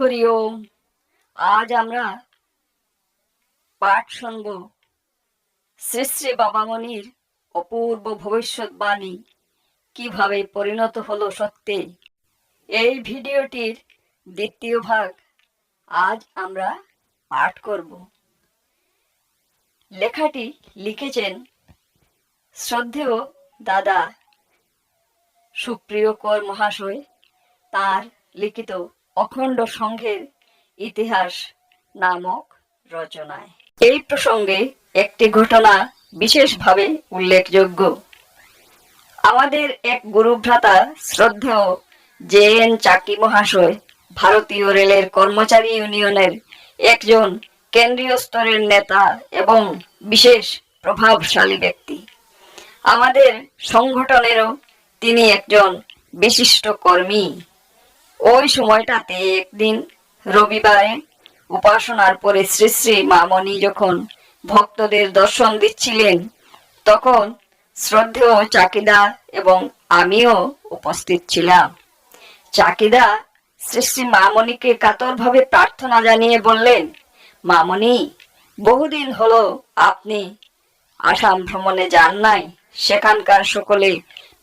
হরি ওম আজ আমরা পাঠ শুনব শ্রী শ্রী বাবামণির অপূর্ব ভবিষ্যৎবাণী কীভাবে পরিণত হলো সত্যে, এই ভিডিওটির দ্বিতীয় ভাগ আজ আমরা পাঠ করব। লেখাটি লিখেছেন শ্রদ্ধেয় দাদা সুপ্রিয় কর মহাশয়, তার লিখিত অখণ্ড সংঘের ইতিহাস নামক রচনায়। এই প্রসঙ্গে একটি ঘটনা বিশেষভাবে উল্লেখযোগ্য। আমাদের এক গুরুভ্রাতা শ্রদ্ধেয় জে এন চাকি মহাশয়, ভারতীয় রেলের কর্মচারী ইউনিয়নের একজন কেন্দ্রীয় স্তরের নেতা এবং বিশেষ প্রভাবশালী ব্যক্তি। আমাদের সংগঠনেরও তিনি একজন বিশিষ্ট কর্মী। ওই সময়টাতে একদিন রবিবারে উপাসনার পরে শ্রী শ্রী মামনি যখন ভক্তদের দর্শন দিচ্ছিলেন, তখন শ্রদ্ধেয় চাকিদা এবং আমিও উপস্থিত ছিলাম। চাকিদা শ্রী শ্রী মামনিকে কাতরভাবে প্রার্থনা জানিয়ে বললেন মামনি বহুদিন হলো আপনি আসাম ভ্রমণে যান নাই। সেখানকার সকলে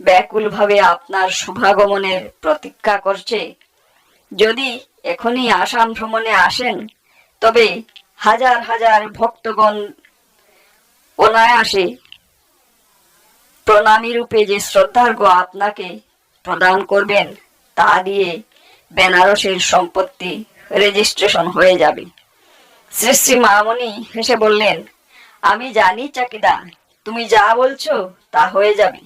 ব্যাকুলভাবে আপনার শুভাগমনের প্রতীক্ষা করছে। যদি এখনই আসাম ভ্রমণে আসেন, তবে হাজার হাজার ভক্তগণ অনায়াসে প্রণামী রূপে যে শ্রদ্ধার্ঘ আপনাকে প্রদান করবেন, তা দিয়ে বেনারসের সম্পত্তি রেজিস্ট্রেশন হয়ে যাবে। শ্রী শ্রী মামনি হেসে বললেন, আমি জানি চাকিদা, তুমি যা বলছো তা হয়ে যাবে।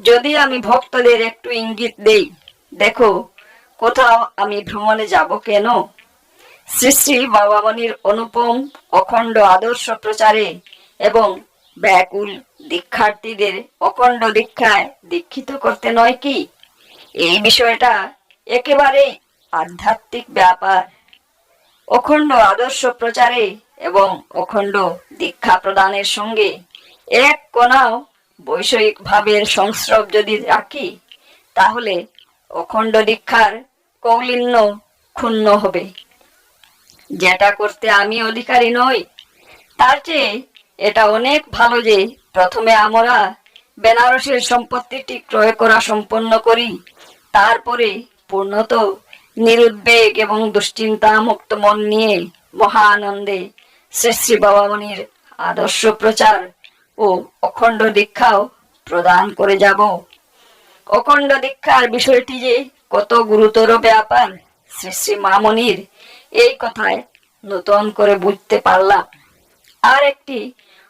যদি আমি ভক্তদের একটু ইঙ্গিত দেই, দেখো কোথাও আমি ভ্রমণে যাব কেন? শ্রী শ্রী বাবামণির অনুপম অখণ্ড আদর্শ প্রচারে এবং ব্যাকুল দীক্ষার্থীদের অখণ্ড দীক্ষায় দীক্ষিত করতে নয় কি? এই বিষয়টা একেবারে আধ্যাত্মিক ব্যাপার। অখণ্ড আদর্শ প্রচারে এবং অখণ্ড দীক্ষা প্রদানের সঙ্গে এক কোনাও বৈষয়িক ভাবের সংস্রব যদি রাখি, তাহলে অখণ্ড দীক্ষার কৌলিন্য ক্ষুণ্ণ হবে। যেটা করতে আমি অধিকারী নই, তার চেয়ে এটা অনেক ভালো যে প্রথমে আমরা বেনারসের সম্পত্তিটি ক্রয় করা সম্পন্ন করি, তারপরে পূর্ণত নিরুদ্বেগ এবং দুশ্চিন্তা মুক্ত মন নিয়ে মহা আনন্দে শ্রী শ্রী বাবামণির আদর্শ প্রচার ও অখণ্ড দীক্ষাও প্রদান করে যাব। অখণ্ড দীক্ষার বিষয়টি যে কত গুরুতর ব্যাপার? শ্রী শ্রী মামনির এই কথায় নতুন করে বুঝতে পারলাম। আর একটি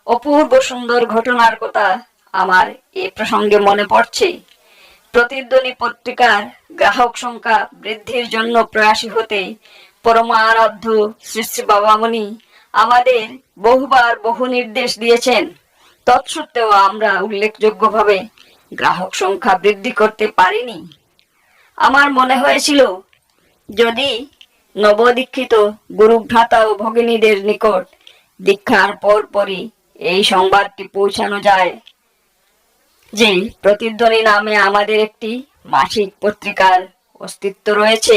অপূর্ব সুন্দর ঘটনার কথা আমার এ প্রসঙ্গে মনে পড়ছে। প্রতিদ্বন্দ্বী পত্রিকার গ্রাহক সংখ্যা বৃদ্ধির জন্য প্রয়াসী হতে পরমারাধ্য শ্রী শ্রী বাবামণি আমাদের বহুবার বহু নির্দেশ দিয়েছেন। তৎসত্ত্বেও আমরা উল্লেখযোগ্যভাবে গ্রাহক সংখ্যা বৃদ্ধি করতে পারিনি। আমার মনে হয়েছিল, যদি নবদীক্ষিত গুরুভ্রাতা ও ভগিনীদের নিকট দীক্ষার পর পরই এই সংবাদটি পৌঁছানো যায় যে প্রতিধ্বনি নামে আমাদের একটি মাসিক পত্রিকার অস্তিত্ব রয়েছে,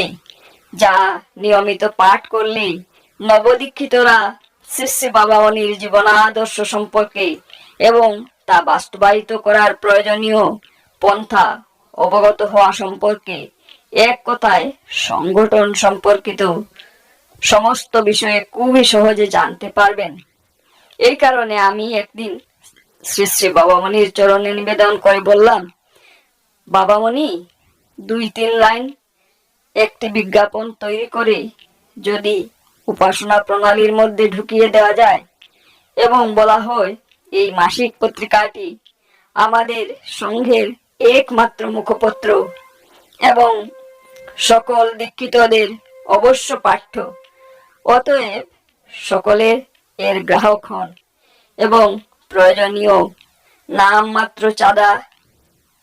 যা নিয়মিত পাঠ করলে নবদীক্ষিতরা শিষ্য বাবা অনির জীবনাদর্শ সম্পর্কে এবং তা বাস্তবায়িত করার প্রয়োজনীয় পন্থা অবগত হওয়া সম্পর্কে এক কথায় সংগঠন সম্পর্কিত সমস্ত বিষয়ে খুবই সহজে জানতে পারবেন। এই কারণে আমি একদিন শ্রী শ্রী বাবামণির চরণে নিবেদন করে বললাম, বাবামণি, দুই তিন লাইন একটি বিজ্ঞাপন তৈরি করে যদি উপাসনা প্রণালীর মধ্যে ঢুকিয়ে দেওয়া যায় এবং বলা হয় এই মাসিক পত্রিকাটি আমাদের সংঘের একমাত্র মুখপত্র এবং সকল দীক্ষিতদের অবশ্য পাঠ্য। অতএব সকলের এর গ্রাহক হন এবং প্রয়োজনীয় নাম মাত্র চাঁদা,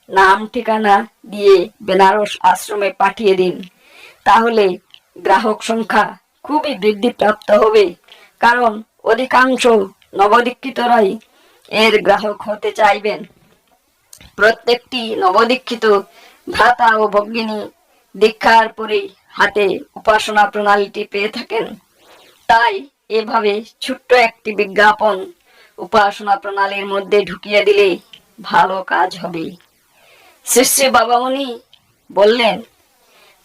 নাম ঠিকানা দিয়ে বেনারস আশ্রমে পাঠিয়ে দিন। তাহলে গ্রাহক সংখ্যা খুবই বৃদ্ধিপ্রাপ্ত হবে, কারণ অধিকাংশ নবদীক্ষিতরাই এর গ্রাহক হতে চাইবেন। প্রত্যেকটি নবদীক্ষিত ভ্রাতা ও ভগিনী দীক্ষার পরেই হাতে উপাসনা প্রণালীটি পেয়ে থাকেন। তাই এভাবে ছোট্ট একটি বিজ্ঞাপন উপাসনা প্রণালীর মধ্যে ঢুকিয়ে দিলে ভালো কাজ হবে। শ্রী শ্রী বাবামণি বললেন,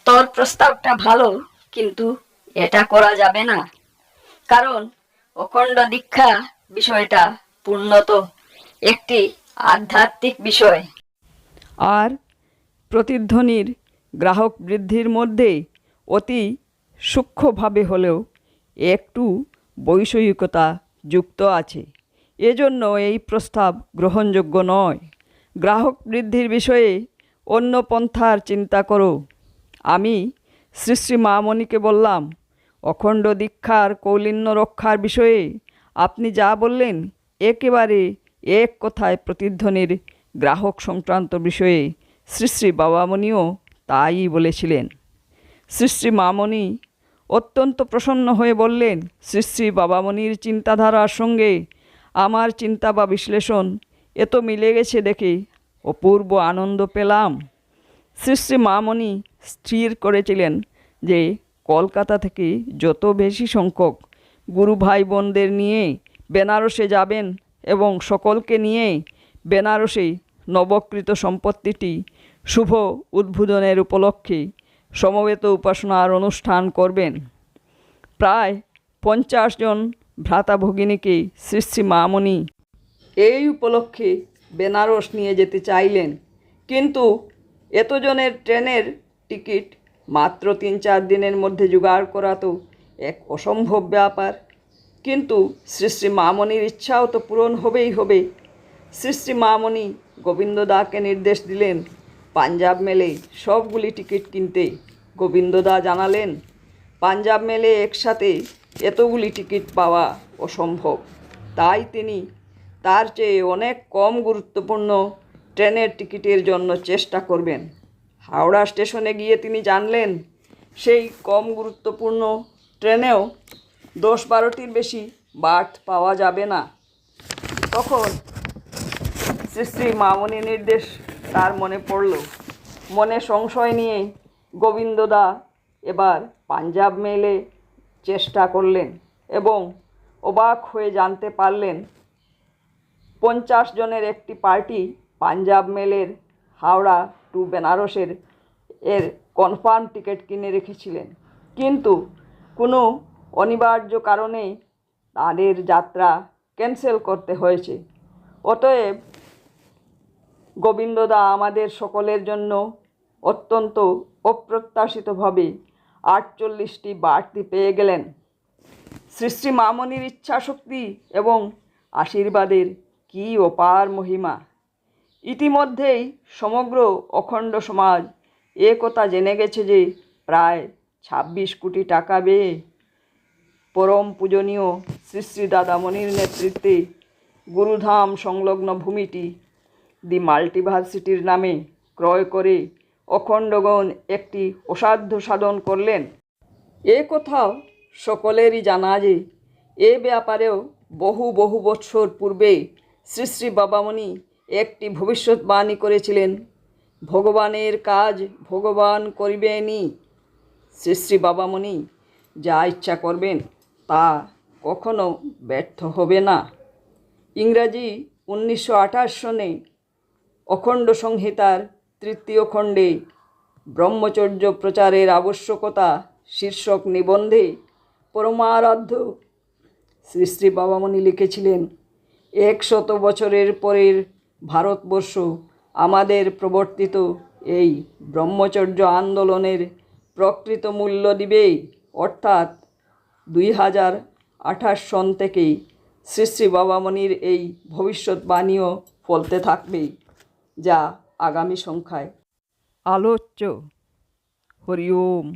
তোর প্রস্তাবটা ভালো, কিন্তু এটা করা যাবে না। কারণ অখণ্ড দীক্ষা বিষয়টা পূর্ণত একটি আধ্যাত্মিক বিষয়। আর প্রতিধ্বনির গ্রাহক বৃদ্ধির মধ্যে অতি সূক্ষ্মভাবে হলেও একটু বৈষয়িকতা যুক্ত আছে। এজন্য এই প্রস্তাব গ্রহণযোগ্য নয়। গ্রাহক বৃদ্ধির বিষয়ে অন্য পন্থার চিন্তা করো। আমি শ্রী শ্রী মামণিকে বললাম, অখণ্ড দীক্ষার কৌলিন্য রক্ষার বিষয়ে আপনি যা বললেন একেবারে এক কথায় প্রতিধ্বনির গ্রাহক সংক্রান্ত বিষয়ে শ্রী শ্রী বাবামণিও তাই বলেছিলেন। শ্রী শ্রী মামণি অত্যন্ত প্রসন্ন হয়ে বললেন, শ্রী শ্রী বাবামণির চিন্তাধারার সঙ্গে আমার চিন্তা বা বিশ্লেষণ এত মিলে গেছে দেখে অপূর্ব আনন্দ পেলাম। শ্রী শ্রী মামণি স্থির করেছিলেন যে কলকাতা থেকে যত বেশি সংখ্যক গুরু ভাই বোনদের নিয়ে বেনারসে যাবেন এবং সকলকে নিয়ে বেনারসে নবকৃত সম্পত্তিটি শুভ উদ্বোধনের উপলক্ষে সমবেত উপাসনার অনুষ্ঠান করবেন। প্রায় পঞ্চাশ জন ভ্রাতা ভগিনীকে শ্রী শ্রী মামণি এই উপলক্ষে বেনারস নিয়ে যেতে চাইলেন। কিন্তু এতজনের ট্রেনের টিকিট মাত্র তিন চার দিনের মধ্যে জোগাড় করা তো এক অসম্ভব ব্যাপার। কিন্তু শ্রী শ্রী মামনির ইচ্ছাও তো পূরণ হবেই হবে। শ্রী শ্রী মামনি গোবিন্দ দাকে নির্দেশ দিলেন, পাঞ্জাব মেলে সবগুলি টিকিট কিনতে। গোবিন্দদা জানালেন, পাঞ্জাব মেলে একসাথে এতগুলি টিকিট পাওয়া অসম্ভব। তাই তিনি তার চেয়ে অনেক কম গুরুত্বপূর্ণ ট্রেনের টিকিটের জন্য চেষ্টা করবেন। হাওড়া স্টেশনে গিয়ে তিনি জানলেন, সেই কম গুরুত্বপূর্ণ ট্রেনেও দশ বারোটির বেশি বার্থ পাওয়া যাবে না। তখন শ্রী শ্রী মামনি নির্দেশ তার মনে পড়ল। মনে সংশয় নিয়ে গোবিন্দদা এবার পাঞ্জাব মেলে চেষ্টা করলেন এবং অবাক হয়ে জানতে পারলেন, পঞ্চাশ জনের একটি পার্টি পাঞ্জাব মেলের হাওড়া টু বেনারসের এর কনফার্ম টিকিট কিনে রেখেছিলেন। কিন্তু কোনো অনিবার্য কারণে তাদের যাত্রা ক্যান্সেল করতে হয়েছে। অতএব গোবিন্দদা আমাদের সকলের জন্য অত্যন্ত অপ্রত্যাশিতভাবে আটচল্লিশটি বাড়তি পেয়ে গেলেন। শ্রী শ্রী মামনির ইচ্ছাশক্তি এবং আশীর্বাদের কী অপার মহিমা। ইতিমধ্যেই সমগ্র অখণ্ড সমাজ এ কথা জেনে গেছে যে প্রায় ছাব্বিশ কোটি টাকা ব্যয়ে পরম পূজনীয় শ্রী শ্রী দাদামণির নেতৃত্বে গুরুধাম সংলগ্ন ভূমিটি দি মাল্টিভার্সিটির নামে ক্রয় করে অখণ্ডগণ একটি অসাধ্য সাধন করলেন। এ কথাও সকলেরই জানা যে, এ ব্যাপারেও বহু বহু বৎসর পূর্বে শ্রী শ্রী বাবামণি একটি ভবিষ্যৎবাণী করেছিলেন, ভগবানের কাজ ভগবান করিবেনই শ্রী শ্রী বাবামণি যা ইচ্ছা করবেন তা কখনো ব্যর্থ হবে না। ইংরাজি উনিশশো আঠাশ সনে অখণ্ড সংহিতার তৃতীয় খণ্ডে ব্রহ্মচর্য প্রচারের আবশ্যকতা শীর্ষক নিবন্ধে পরমারাধ্য শ্রী শ্রী বাবামণি লিখেছিলেন একশত বছরের পরের ভারতবর্ষ আমাদের প্রবর্তিত এই ব্রহ্মচর্য আন্দোলনের প্রকৃত মূল্য দিবেই অর্থাৎ দুই হাজার আঠাশ সন থেকেই শ্রী শ্রী বাবামণির এই ভবিষ্যৎবাণীও ফলতে থাকবে, যা আগামী সংখ্যায়। আলোচ্য। হরি ওম।